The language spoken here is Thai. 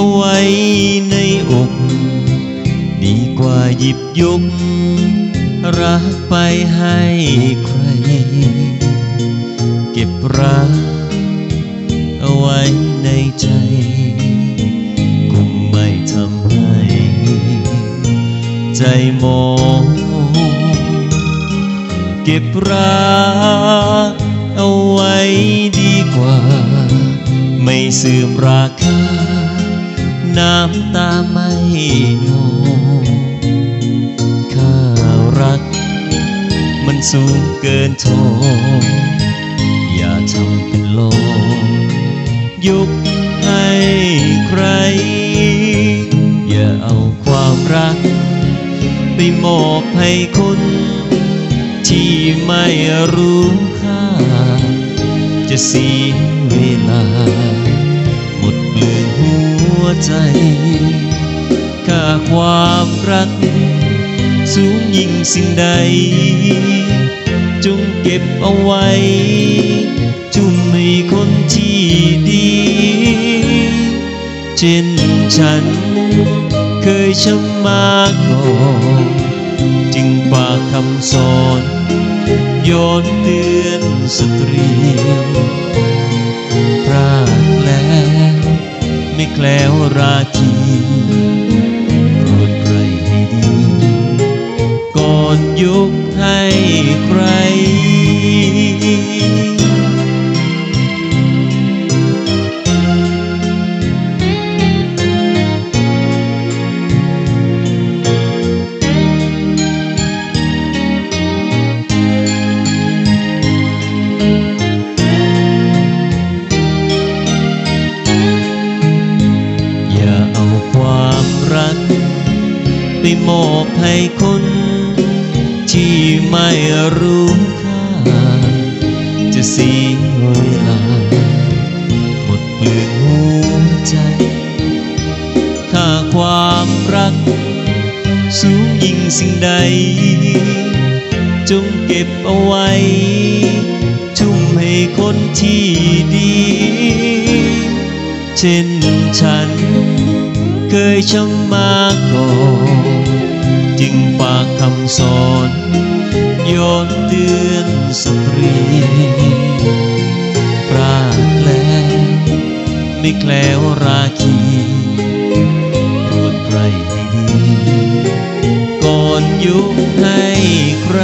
เอาไว้ในอก ดีกว่าหยิบยุกรักไปให้ใคร เก็บรักเอาไว้ในใจ คงไม่ทำให้ ใจมองเก็บรักเอาไว้ดีกว่า ไม่เสื่อมราคา น้ำตาไม่นองข้ารัก มันสูงเกินทองอย่าทำเป็นลงยกให้ใคร อย่าเอาความรัก ไปมอบให้คนที่ไม่รู้ค่า จะเสียเวลา หมดเปลืองหัว ใจค่าความรัก สูงยิ่งสิ่งใด จงเก็บเอาไว้ จุ่มให้คนที่ดี เช่นฉัน เคยช้ำมาก่อนจึงฝากคำสอนย้อนเตือนสตรี แคล้วราช มอบให้คน ที่ไม่รู้ค่า จะเสียเวลา หมดเปลืองหัวใจ ถ้าความรัก สูงยิ่งสิ่งใด จงเก็บเอาไว้ ทุ่มให้คนที่ดี เช่นฉัน เคยช้ำมาก่อน ฝากคำสอนยอนเตือนสตรีปราดแล้ไม่แคล้วราคีรวดใครให้ดีก่อนยุงให้ใคร